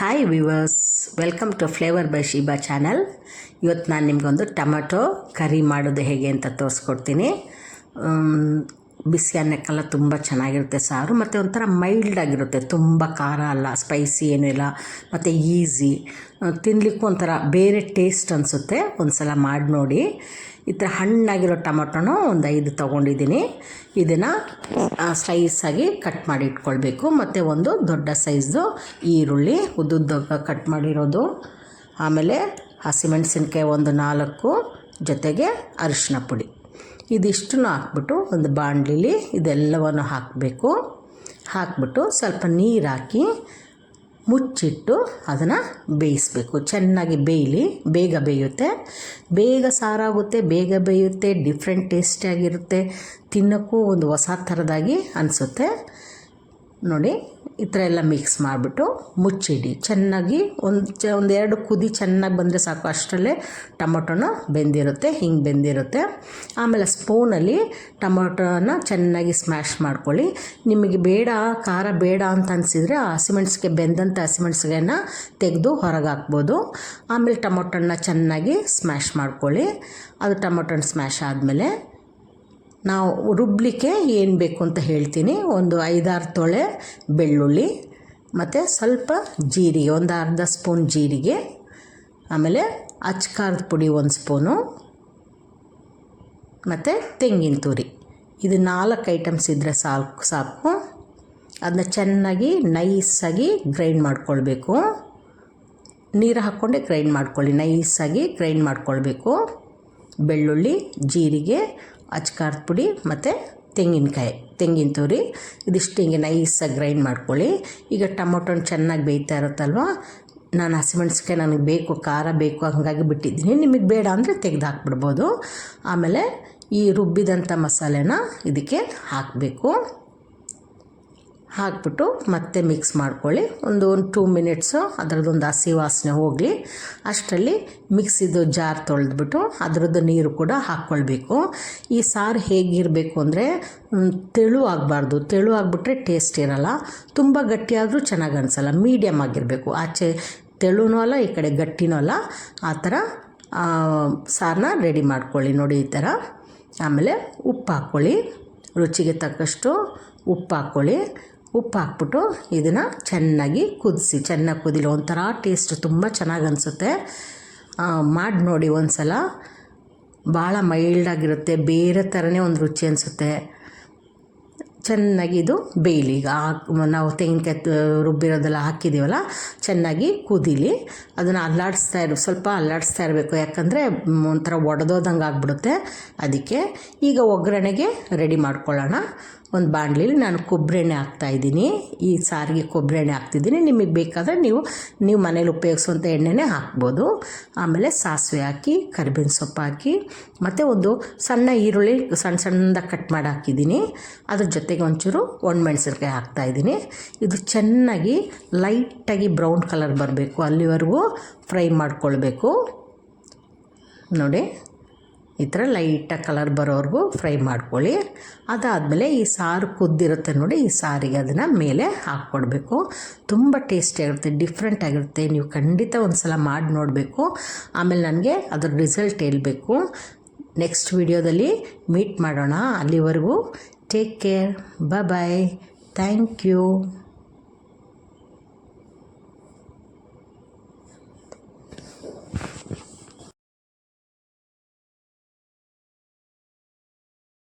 Hi viewers welcome to flavour by Sheeba channel ಇವತ್ತು ನಾನು ನಿಮಗೊಂದು ಟೊಮಟೊ ಕರಿ ಮಾಡೋದು ಹೇಗೆ ಅಂತ ತೋರಿಸ್ಕೊಡ್ತೀನಿ. ಬಿಸಿ ಅನ್ನಕ್ಕೆಲ್ಲ ತುಂಬ ಚೆನ್ನಾಗಿರುತ್ತೆ ಸಾರು, ಮತ್ತು ಒಂಥರ ಮೈಲ್ಡ್ ಆಗಿರುತ್ತೆ. ತುಂಬ ಖಾರ ಅಲ್ಲ ಸ್ಪೈಸಿ ಏನಿಲ್ಲ ಮತ್ತು ಈಸಿ ತಿನ್ನಲಿಕ್ಕೂ ಒಂಥರ ಬೇರೆ ಟೇಸ್ಟ್ ಅನಿಸುತ್ತೆ. ಒಂದು ಸಲ ಮಾಡಿ ನೋಡಿ. ಈ ಥರ ಹಣ್ಣಾಗಿರೋ ಟೊಮೊಟೊನೂ ಒಂದು ಐದು ತೊಗೊಂಡಿದ್ದೀನಿ. ಇದನ್ನು ಸ್ಲೈಸಾಗಿ ಕಟ್ ಮಾಡಿ ಇಟ್ಕೊಳ್ಬೇಕು. ಮತ್ತು ಒಂದು ದೊಡ್ಡ ಸೈಜ್ದು ಈರುಳ್ಳಿ ಉದ್ದುದ್ದಾಗ ಕಟ್ ಮಾಡಿರೋದು. ಆಮೇಲೆ ಹಸಿಮೆಣಸಿನ್ಕಾಯಿ ಒಂದು ನಾಲ್ಕು, ಜೊತೆಗೆ ಅರಿಶಿನ ಪುಡಿ. ಇದಿಷ್ಟನ್ನು ಹಾಕ್ಬಿಟ್ಟು ಒಂದು ಬಾಣಲಿಲಿ ಇದೆಲ್ಲವನ್ನು ಹಾಕಬೇಕು. ಹಾಕ್ಬಿಟ್ಟು ಸ್ವಲ್ಪ ನೀರು ಹಾಕಿ ಮುಚ್ಚಿಟ್ಟು ಅದನ್ನು ಬೇಯಿಸಬೇಕು. ಚೆನ್ನಾಗಿ ಬೇಯಲಿ. ಬೇಗ ಬೇಯುತ್ತೆ. ಬೇಗ ಸಾರಾಗುತ್ತೆ, ಬೇಗ ಬೇಯುತ್ತೆ ಡಿಫ್ರೆಂಟ್ ಟೇಸ್ಟಿಯಾಗಿರುತ್ತೆ ತಿನ್ನೋಕ್ಕೂ ಒಂದು ಹೊಸ ಥರದಾಗಿ ಅನಿಸುತ್ತೆ. ನೋಡಿ, ಈ ಥರ ಎಲ್ಲ ಮಿಕ್ಸ್ ಮಾಡಿಬಿಟ್ಟು ಮುಚ್ಚಿಡಿ. ಚೆನ್ನಾಗಿ ಒಂದು ಚ, ಒಂದೆರಡು ಕುದಿ ಚೆನ್ನಾಗಿ ಬಂದರೆ ಸಾಕು. ಅಷ್ಟರಲ್ಲೇ ಟೊಮೊಟೊನ ಬೆಂದಿರುತ್ತೆ, ಹಿಂಗೆ ಬೆಂದಿರುತ್ತೆ. ಆಮೇಲೆ ಸ್ಪೂನಲ್ಲಿ ಟೊಮೊಟೊನ ಚೆನ್ನಾಗಿ ಸ್ಮ್ಯಾಶ್ ಮಾಡ್ಕೊಳ್ಳಿ. ನಿಮಗೆ ಬೇಡ, ಖಾರ ಬೇಡ ಅಂತ ಅನಿಸಿದರೆ ಆ ಹಸಿಮೆಣ್ಸಿಗೆ ಬೆಂದಂಥ ಹಸಿಮೆಣ್ಸಿಗೆನ ತೆಗೆದು ಹೊರಗೆ ಹಾಕ್ಬೋದು. ಆಮೇಲೆ ಟೊಮೊಟೊನ ಚೆನ್ನಾಗಿ ಸ್ಮ್ಯಾಶ್ ಮಾಡ್ಕೊಳ್ಳಿ. ಅದು ಟೊಮೊಟೊನ ಸ್ಮ್ಯಾಶ್ ಆದಮೇಲೆ ನಾವು ರುಬ್ಬಲಿಕ್ಕೆ ಏನು ಬೇಕು ಅಂತ ಹೇಳ್ತೀನಿ. ಒಂದು ಐದಾರು ತೊಳೆ ಬೆಳ್ಳುಳ್ಳಿ, ಮತ್ತು ಸ್ವಲ್ಪ ಜೀರಿಗೆ, ಒಂದು ಅರ್ಧ ಸ್ಪೂನ್ ಜೀರಿಗೆ, ಆಮೇಲೆ ಅಚ್ಕಾರದ ಪುಡಿ ಒಂದು ಸ್ಪೂನು, ಮತ್ತು ತೆಂಗಿನ ತುರಿ. ಇದು ನಾಲ್ಕು ಐಟಮ್ಸ್ ಇದ್ದರೆ ಸಾಕು ಸಾಕು. ಅದನ್ನ ಚೆನ್ನಾಗಿ ನೈಸಾಗಿ ಗ್ರೈಂಡ್ ಮಾಡ್ಕೊಳ್ಬೇಕು. ನೀರು ಹಾಕ್ಕೊಂಡೆ ಗ್ರೈಂಡ್ ಮಾಡ್ಕೊಳ್ಳಿ. ನೈಸಾಗಿ ಗ್ರೈಂಡ್ ಮಾಡ್ಕೊಳ್ಬೇಕು. ಬೆಳ್ಳುಳ್ಳಿ, ಜೀರಿಗೆ ಅಚ್ಕಾರದ ಪುಡಿ ಮತ್ತು ತೆಂಗಿನಕಾಯಿ. ತೆಂಗಿನ ತುರಿ, ಇದಿಷ್ಟು ಹಿಂಗೆ ನೈಸಾಗಿ ಗ್ರೈಂಡ್ ಮಾಡ್ಕೊಳ್ಳಿ. ಈಗ ಟೊಮೊಟೊನ ಚೆನ್ನಾಗಿ ಬೇಯ್ತಾ ಇರುತ್ತಲ್ವ? ನಾನು ಹಸಿಮೆಣ್ಸಿಕಾಯಿ ನನಗೆ ಬೇಕು, ಖಾರ ಬೇಕು, ಹಾಗಾಗಿ ಬಿಟ್ಟಿದ್ದೀನಿ. ನಿಮಗೆ ಬೇಡ ಅಂದರೆ ತೆಗೆದು ಹಾಕ್ಬಿಡ್ಬೋದು. ಆಮೇಲೆ ಈ ರುಬ್ಬಿದಂಥ ಮಸಾಲೆನ ಇದಕ್ಕೆ ಹಾಕಬೇಕು. ಹಾಕ್ಬಿಟ್ಟು ಮತ್ತೆ ಮಿಕ್ಸ್ ಮಾಡ್ಕೊಳ್ಳಿ. ಒಂದು ಒಂದು ಟೂ ಮಿನಿಟ್ಸು ಅದರದ್ದೊಂದು ಹಸಿ ವಾಸನೆ ಹೋಗಲಿ. ಅಷ್ಟರಲ್ಲಿ ಮಿಕ್ಸಿದು ಜಾರ್ ತೊಳೆದ್ಬಿಟ್ಟು ಅದರದ್ದು ನೀರು ಕೂಡ ಹಾಕ್ಕೊಳ್ಬೇಕು. ಈ ಸಾರು ಹೇಗಿರಬೇಕು ಅಂದರೆ ತೆಳು ಆಗಬಾರ್ದು. ತೆಳು ಆಗಿಬಿಟ್ರೆ ಟೇಸ್ಟ್ ಇರಲ್ಲ. ತುಂಬ ಗಟ್ಟಿಯಾದರೂ ಚೆನ್ನಾಗಿ ಅನಿಸಲ್ಲ. ಮೀಡಿಯಮ್ ಆಗಿರಬೇಕು. ಆಚೆ ತೆಳುನೂ ಅಲ್ಲ, ಈ ಕಡೆ ಗಟ್ಟಿನೂ ಅಲ್ಲ. ಆ ಥರ ಸಾರನ್ನ ರೆಡಿ ಮಾಡ್ಕೊಳ್ಳಿ ನೋಡಿ ಈ ಥರ. ಆಮೇಲೆ ಉಪ್ಪು ಹಾಕ್ಕೊಳ್ಳಿ ರುಚಿಗೆ ತಕ್ಕಷ್ಟು ಉಪ್ಪು ಹಾಕ್ಕೊಳ್ಳಿ ಉಪ್ಪು ಹಾಕ್ಬಿಟ್ಟು ಇದನ್ನು ಚೆನ್ನಾಗಿ ಕುದಿಸಿ, ಚೆನ್ನಾಗಿ ಕುದಿಲಿ. ಒಂಥರ ಟೇಸ್ಟ್ ತುಂಬ ಚೆನ್ನಾಗಿ ಅನಿಸುತ್ತೆ. ಮಾಡಿ ನೋಡಿ ಒಂದು ಸಲ ಭಾಳ ಮೈಲ್ಡಾಗಿರುತ್ತೆ ಬೇರೆ ಥರನೇ ಒಂದು ರುಚಿ ಅನಿಸುತ್ತೆ. ಚೆನ್ನಾಗಿ ಇದು ಬೇಯಲಿ. ಈಗ ನಾವು ತೆಂಗಿನಕಾಯಿ ರುಬ್ಬಿರೋದೆಲ್ಲ ಹಾಕಿದ್ದೀವಲ್ಲ ಚೆನ್ನಾಗಿ ಕುದೀಲಿ. ಅದನ್ನು ಅಲ್ಲಾಡಿಸ್ತಾ ಇರು, ಸ್ವಲ್ಪ ಅಲ್ಲಾಡಿಸ್ತಾ ಇರಬೇಕು. ಯಾಕಂದರೆ ಒಂಥರ ಒಡೆದೋದಂಗೆ ಆಗ್ಬಿಡುತ್ತೆ. ಅದಕ್ಕೆ ಈಗ ಒಗ್ಗರಣೆಗೆ ರೆಡಿ ಮಾಡ್ಕೊಳ್ಳೋಣ. ಒಂದು ಬಾಣಲಿಲಿ ನಾನು ಕೊಬ್ಬರಿ ಎಣ್ಣೆ ಹಾಕ್ತಾಯಿದ್ದೀನಿ ಈ ಸಾರಿಗೆ ಕೊಬ್ಬರಿ ಎಣ್ಣೆ ಹಾಕ್ತಿದ್ದೀನಿ. ನಿಮಗೆ ಬೇಕಾದರೆ ನೀವು ನೀವು ಮನೇಲಿ ಉಪಯೋಗಿಸುವಂಥ ಎಣ್ಣೆನೇ ಹಾಕ್ಬೋದು. ಆಮೇಲೆ ಸಾಸಿವೆ ಹಾಕಿ, ಕರಿಬೇವಿನ ಸೊಪ್ಪು ಹಾಕಿ, ಮತ್ತು ಒಂದು ಸಣ್ಣ ಈರುಳ್ಳಿ ಸಣ್ಣ ಸಣ್ಣದಾಗಿ ಕಟ್ ಮಾಡಿ ಹಾಕಿದ್ದೀನಿ. ಅದ್ರ ಜೊತೆಗೆ ಒಂಚೂರು ಒಣಮೆಣ್ಸಿನ್ಕಾಯಿ ಹಾಕ್ತಾಯಿದ್ದೀನಿ ಇದು ಚೆನ್ನಾಗಿ ಲೈಟಾಗಿ ಬ್ರೌನ್ ಕಲರ್ ಬರಬೇಕು. ಅಲ್ಲಿವರೆಗೂ ಫ್ರೈ ಮಾಡ್ಕೊಳ್ಬೇಕು. ನೋಡಿ. ಈ ಥರ ಲೈಟಾಗಿ ಕಲರ್ ಬರೋವರೆಗೂ ಫ್ರೈ ಮಾಡ್ಕೊಳ್ಳಿ. ಅದಾದಮೇಲೆ ಈ ಸಾರು ಕುದ್ದಿರುತ್ತೆ ನೋಡಿ, ಈ ಸಾರಿಗೆ ಅದನ್ನು ಮೇಲೆ ಹಾಕ್ಕೊಡ್ಬೇಕು. ತುಂಬ ಟೇಸ್ಟಿಯಾಗಿರುತ್ತೆ ಡಿಫ್ರೆಂಟ್ ಆಗಿರುತ್ತೆ. ನೀವು ಖಂಡಿತ ಒಂದು ಸಲ ಮಾಡಿ ನೋಡಬೇಕು. ಆಮೇಲೆ ನನಗೆ ಅದ್ರ ರಿಸಲ್ಟ್ ಹೇಳ್ಬೇಕು. ನೆಕ್ಸ್ಟ್ ವಿಡಿಯೋದಲ್ಲಿ ಮೀಟ್ ಮಾಡೋಣ ಅಲ್ಲಿವರೆಗೂ. Take care bye thank you